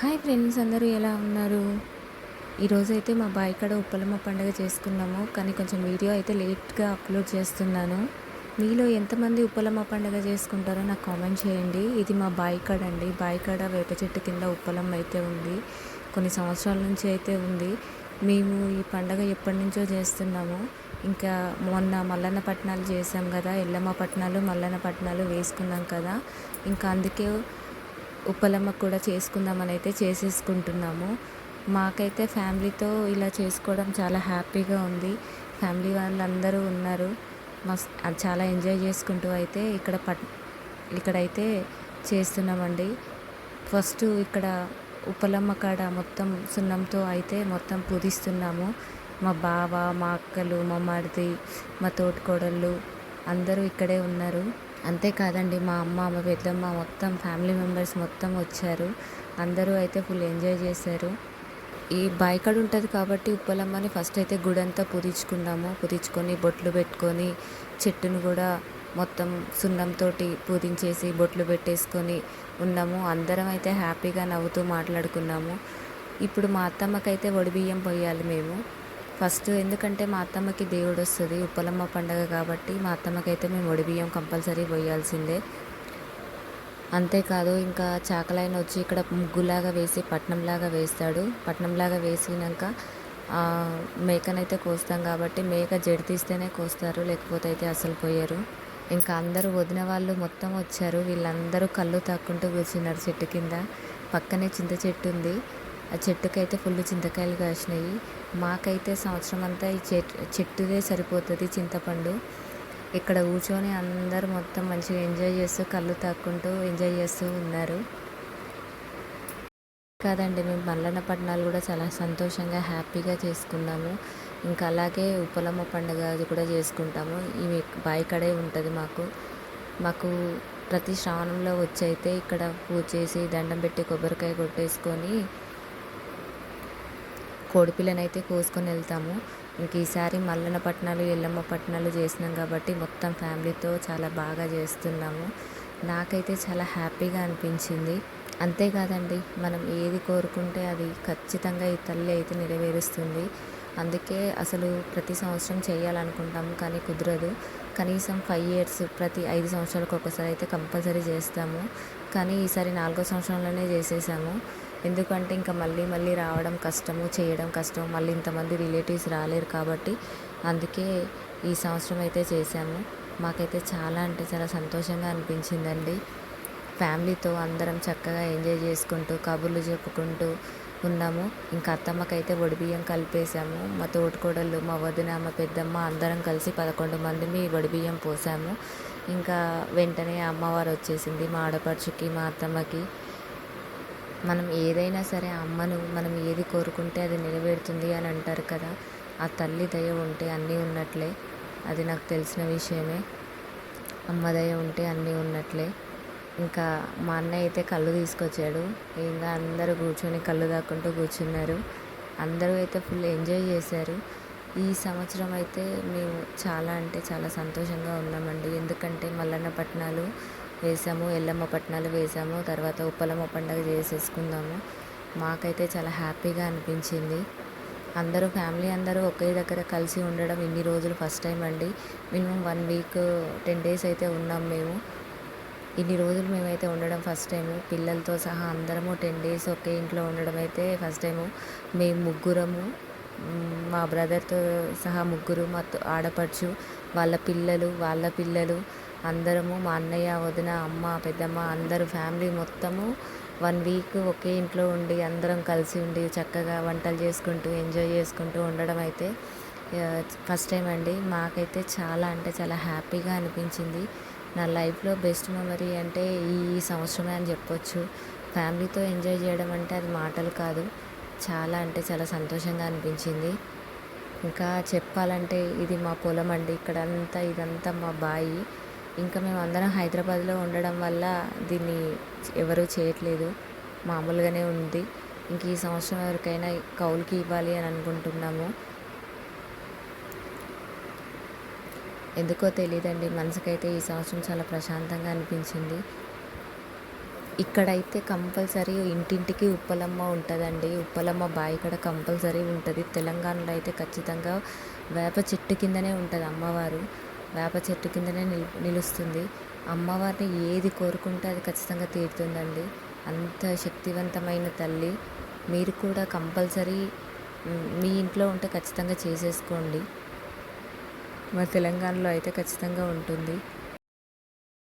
Hi friends అందరూ ఎలా ఉన్నారు? ఈరోజు అయితే మా బాయ్ కాడ ఉప్పలమ్మ పండుగ చేసుకున్నాము కానీ కొంచెం వీడియో అయితే లేట్గా అప్లోడ్ చేస్తున్నాను. మీలో ఎంతమంది ఉప్పలమ్మ పండుగ చేసుకుంటారో నాకు కామెంట్ చేయండి. ఇది మా బాయ్ కాడ అండి. బాయ్ కాడ వేప చెట్టు కింద ఉప్పలమ్మ అయితే ఉంది. కొన్ని సంవత్సరాల నుంచి అయితే ఉంది. మేము ఈ పండగ ఎప్పటి నుంచో చేస్తున్నాము. ఇంకా మొన్న మల్లన్న పట్నాలు చేసాం కదా ఎల్లమ్మ పట్నాలు మల్లన్న పట్నాలు వేసుకున్నాం కదా. ఇంకా అందుకే ఉప్పలమ్మ కూడా చేసుకుందామని అయితే చేసేసుకుంటున్నాము. మాకైతే ఫ్యామిలీతో ఇలా చేసుకోవడం చాలా హ్యాపీగా ఉంది. ఫ్యామిలీ వాళ్ళందరూ ఉన్నారు. మస్ చాలా ఎంజాయ్ చేసుకుంటూ అయితే ఇక్కడ పట్ ఇక్కడైతే చేస్తున్నామండి. ఫస్ట్ ఇక్కడ ఉప్పలమ్మ కాడ మొత్తం సున్నంతో అయితే మొత్తం పూజిస్తున్నాము. మా బావ మా అక్కలు మా మరిది మా తోటికోడళ్ళు అందరూ ఇక్కడే ఉన్నారు. అంతేకాదండి మా అమ్మ మా పెద్దమ్మ మొత్తం ఫ్యామిలీ మెంబర్స్ మొత్తం వచ్చారు. అందరూ అయితే ఫుల్ ఎంజాయ్ చేశారు. ఈ బాయికాడ ఉంటుంది కాబట్టి ఉప్పలమ్మని ఫస్ట్ అయితే గుడంతా పూజించుకున్నాము పూజించుకొని బొట్లు పెట్టుకొని చెట్టును కూడా మొత్తం సున్నంతో పూజించేసి బొట్లు పెట్టేసుకొని ఉన్నాము. అందరం అయితే హ్యాపీగా నవ్వుతూ మాట్లాడుకున్నాము. ఇప్పుడు మా అత్తమ్మకైతే బియ్యం పోయాలి మేము. ఫస్ట్ ఎందుకంటే మా అత్తమ్మకి దేవుడు వస్తుంది ఉప్పలమ్మ పండగ కాబట్టి మా అత్తమ్మకైతే మేము ఒడిబియ్యం కంపల్సరీ పోయాల్సిందే. అంతేకాదు ఇంకా చాకలైన వచ్చి ఇక్కడ ముగ్గులాగా వేసి పట్నంలాగా వేస్తాడు. పట్నంలాగా వేసినాక మేకనైతే కోస్తాం కాబట్టి మేక జడి తీస్తేనే కోస్తారు లేకపోతే అయితే అసలు పోయారు. ఇంకా అందరూ వదిన వాళ్ళు మొత్తం వచ్చారు. వీళ్ళందరూ కళ్ళు తాక్కుంటూ కూర్చున్నారు చెట్టు కింద. పక్కనే చింత చెట్టు ఉంది. ఆ చెట్టుకైతే ఫుల్ చింతకాయలు కాసినాయి. మాకైతే సంవత్సరం అంతా ఈ చెట్టు చెట్టుదే సరిపోతుంది చింతపండు. ఇక్కడ కూర్చొని అందరూ మొత్తం మంచిగా ఎంజాయ్ చేస్తూ కళ్ళు తాక్కుంటూ ఎంజాయ్ చేస్తూ ఉన్నారు. కాదండి మేము మల్లన్న పట్టణాలు కూడా చాలా సంతోషంగా హ్యాపీగా చేసుకున్నాము. ఇంకా అలాగే ఉప్పలమ్మ పండుగ అది కూడా చేసుకుంటాము. ఇవి బాయికడే ఉంటుంది మాకు. మాకు ప్రతి శ్రావణంలో వచ్చి అయితే ఇక్కడ పూజ చేసి దండం పెట్టి కొబ్బరికాయ కొట్టేసుకొని కోడిపిల్లనైతే కోసుకొని వెళ్తాము. ఇంక ఈసారి మల్లన పట్నాలు ఎల్లమ్మ పట్నాలు చేసినాం కాబట్టి మొత్తం ఫ్యామిలీతో చాలా బాగా చేస్తున్నాము. నాకైతే చాలా హ్యాపీగా అనిపించింది. అంతేకాదండి మనం ఏది కోరుకుంటే అది ఖచ్చితంగా ఈ తల్లి అయితే నెరవేరుస్తుంది. అందుకే అసలు ప్రతి సంవత్సరం చేయాలనుకుంటాము కానీ కుదరదు. కనీసం ఫైవ్ ఇయర్స్ ప్రతి ఐదు సంవత్సరాలకు ఒకసారి అయితే కంపల్సరీ చేస్తాము. కానీ ఈసారి నాలుగో సంవత్సరంలోనే చేసేసాము. ఎందుకంటే ఇంకా మళ్ళీ మళ్ళీ రావడం కష్టము చేయడం కష్టం మళ్ళీ ఇంతమంది రిలేటివ్స్ రాలేరు కాబట్టి అందుకే ఈ సంవత్సరం అయితే చేశాము. మాకైతే చాలా అంటే చాలా సంతోషంగా అనిపించిందండి. ఫ్యామిలీతో అందరం చక్కగా ఎంజాయ్ చేసుకుంటూ కబుర్లు చెప్పుకుంటూ ఉన్నాము. ఇంకా అత్తమ్మకైతే వడిబియ్యం కలిపేసాము మా తోటికోడళ్ళు మా వదిన మా పెద్దమ్మ అందరం కలిసి పదకొండు మందిని వడిబియ్యం పోసాము. ఇంకా వెంటనే అమ్మవారు వచ్చేసింది మా ఆడపడుచుకి మా అత్తమ్మకి. మనం ఏదైనా సరే అమ్మను మనం ఏది కోరుకుంటే అది నెరవేరుతుంది అని అంటారు కదా ఆ తల్లి దయ ఉంటే అన్నీ ఉన్నట్లే. అది నాకు తెలిసిన విషయమే. అమ్మ దయ ఉంటే అన్నీ ఉన్నట్లే. ఇంకా మా అన్నయ్య అయితే కళ్ళు తీసుకొచ్చాడు. ఇంకా అందరూ కూర్చొని కళ్ళు దాక్కుంటూ కూర్చున్నారు. అందరూ అయితే ఫుల్ ఎంజాయ్ చేశారు. ఈ సంవత్సరం అయితే మేము చాలా అంటే చాలా సంతోషంగా ఉన్నామండి. ఎందుకంటే మల్లన్నపట్నాలు వేసాము ఎల్లమ్మ పట్నాలు వేసాము తర్వాత ఉప్పలమ్మ పండగ చేసేసుకుందాము. మాకైతే చాలా హ్యాపీగా అనిపించింది. అందరూ ఫ్యామిలీ అందరూ ఒకే దగ్గర కలిసి ఉండడం ఇన్ని రోజులు ఫస్ట్ టైం అండి. Minimum one week ten days అయితే ఉన్నాం మేము. ఇన్ని రోజులు మేమైతే ఉండడం ఫస్ట్ టైము. పిల్లలతో సహా అందరము టెన్ డేస్ ఒకే ఇంట్లో ఉండడం అయితే ఫస్ట్ టైము. మేము ముగ్గురము మా బ్రదర్తో సహా ముగ్గురు మా ఆడపడుచు వాళ్ళ పిల్లలు వాళ్ళ పిల్లలు అందరము మా అన్నయ్య వదిన అమ్మ పెద్దమ్మ అందరూ ఫ్యామిలీ మొత్తము వన్ వీక్ ఒకే ఇంట్లో ఉండి అందరం కలిసి ఉండి చక్కగా వంటలు చేసుకుంటూ ఎంజాయ్ చేసుకుంటూ ఉండడం అయితే ఫస్ట్ టైం అండి. మాకైతే చాలా అంటే చాలా హ్యాపీగా అనిపించింది. నా లైఫ్లో బెస్ట్ మెమరీ అంటే ఈ సంవత్సరమే అని చెప్పొచ్చు. ఫ్యామిలీతో ఎంజాయ్ చేయడం అంటే అది మాటలు కాదు. చాలా అంటే చాలా సంతోషంగా అనిపించింది. ఇంకా చెప్పాలంటే ఇది మా పొలం అండి. ఇక్కడ అంతా ఇదంతా మా బాయి. ఇంకా మేము అందరం హైదరాబాద్లో ఉండడం వల్ల దీన్ని ఎవరూ చేయట్లేదు. మామూలుగానే ఉంది. ఇంక ఈ సంవత్సరం ఎవరికైనా కౌలుకి ఇవ్వాలి అని అనుకుంటున్నాము. ఎందుకో తెలియదండి మనసుకైతే ఈ సంవత్సరం చాలా ప్రశాంతంగా అనిపించింది. ఇక్కడైతే కంపల్సరీ ఇంటింటికి ఉప్పలమ్మ ఉంటుందండి. ఉప్పలమ్మ బావి కూడా కంపల్సరీ ఉంటుంది. తెలంగాణలో అయితే ఖచ్చితంగా వేప చెట్టు కిందనే ఉంటుంది అమ్మవారు. వేప చెట్టు కిందనే నిలు నిలుస్తుంది. అమ్మవారిని ఏది కోరుకుంటే అది ఖచ్చితంగా తీరుతుందండి. అంత శక్తివంతమైన తల్లి. మీరు కూడా కంపల్సరీ మీ ఇంట్లో ఉంటే ఖచ్చితంగా చేసేసుకోండి. మా తెలంగాణలో అయితే ఖచ్చితంగా ఉంటుంది.